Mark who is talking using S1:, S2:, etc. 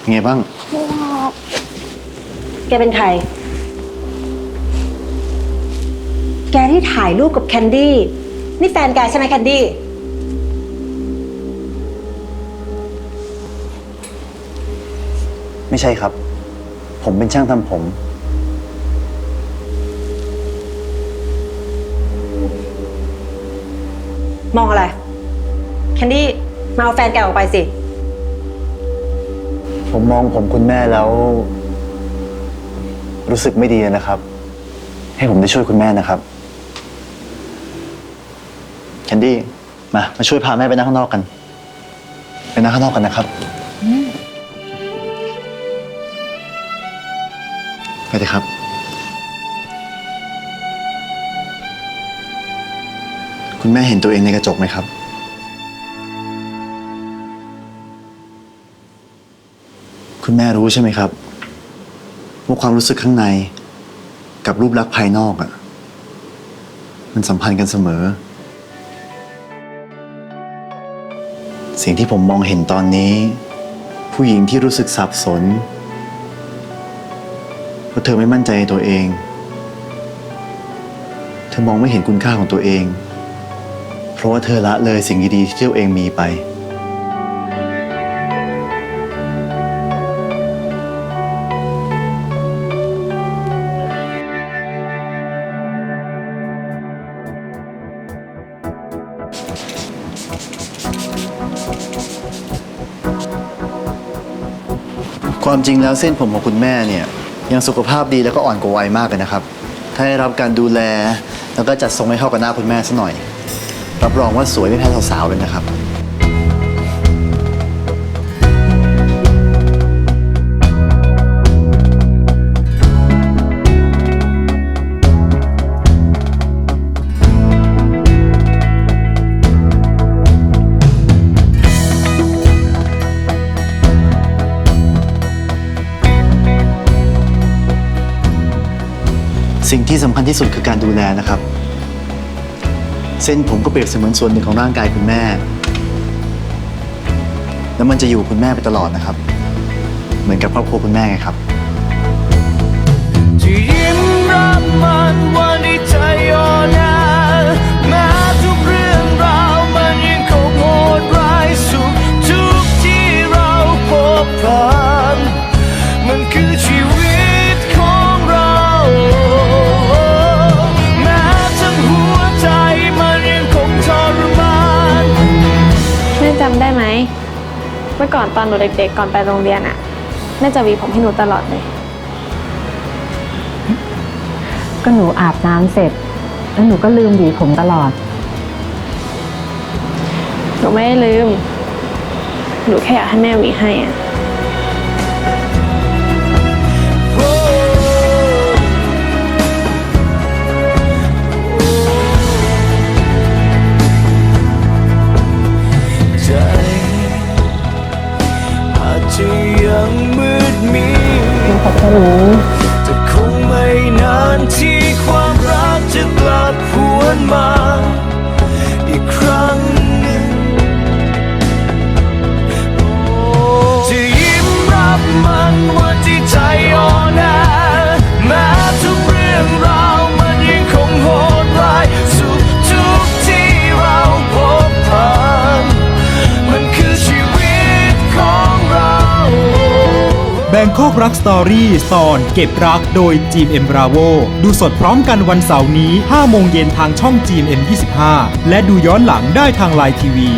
S1: เป็นไงบ้าง
S2: แกเป็นใคร แกที่ถ่ายรูปกับแคนดี้ นี่แฟนแกใช่ไหมแคนดี้
S1: ไม่ใช่ครับ ผมเป็นช่างทำผม
S2: มองอะไร แคนดี้ มาเอาแฟนแกออกไปสิ
S1: ผมมองผมคุณแม่แล้ว รู้สึกไม่ดีนะครับ ให้ผมได้ช่วยคุณแม่นะครับ แคนดี้มามาช่วยพาแม่ไปนั่งข้างนอกกัน ไปนั่งข้างนอกกันนะครับไปเลยครับ คุณแม่เห็นตัวเองในกระจกไหมครับ คุณแม่รู้ใช่ไหมครับว่าความรู้สึกข้างใน กับรูปลักษณ์ภายนอกอะ่ะมันสัมพันธ์กันเสมอ สิ่งที่ผมมองเห็นตอนนี้ ผู้หญิงที่รู้สึกสับสนเพราะเธอไม่มั่นใจในตัวเอง เธอมองไม่เห็นคุณค่าของตัวเอง เพราะว่าเธอละเลยสิ่งดีๆที่ตัวเองมีไป ความจริงแล้วเส้นผมของคุณแม่เนี่ยยังสุขภาพดีแล้วก็อ่อนกว่าวัยมากเลยนะครับ ถ้าได้รับการดูแลแล้วก็จัดทรงให้เข้ากับหน้าคุณแม่ซะหน่อย รับรองว่าสวยไม่แพ้สาวๆเลยนะครับ สิ่งที่สำคัญที่สุดคือการดูแลนะครับ เส้นผมก็เปรียบเสมือนส่วนหนึ่งของร่างกายคุณแม่ แล้วมันจะอยู่คุณแม่ไปตลอดนะครับ เหมือนกับครอบครัวคุณแม่ไงครับ
S3: จะยิ้มรับ เมื่อ
S4: ก่อนตอนหนูเด็กๆ ก่อนไปโรงเรียนอะแม่จะหวีผมให้หนูตลอดเลย
S5: ก็หนูอาบน้ำเสร็จ แล้วหนูก็ลืมหวีผมตลอด
S4: หนูไม่ได้ลืม หนูแค่อยากให้แม่หวีให้อะ
S6: แบงคอกรักสตอรี่ตอนเก็บรักโดย GMM Bravo ดูสดพร้อมกันวันเสาร์นี้ 5 โมงเย็นทางช่อง GMM 25 และดูย้อนหลังได้ทางไลน์ทีวี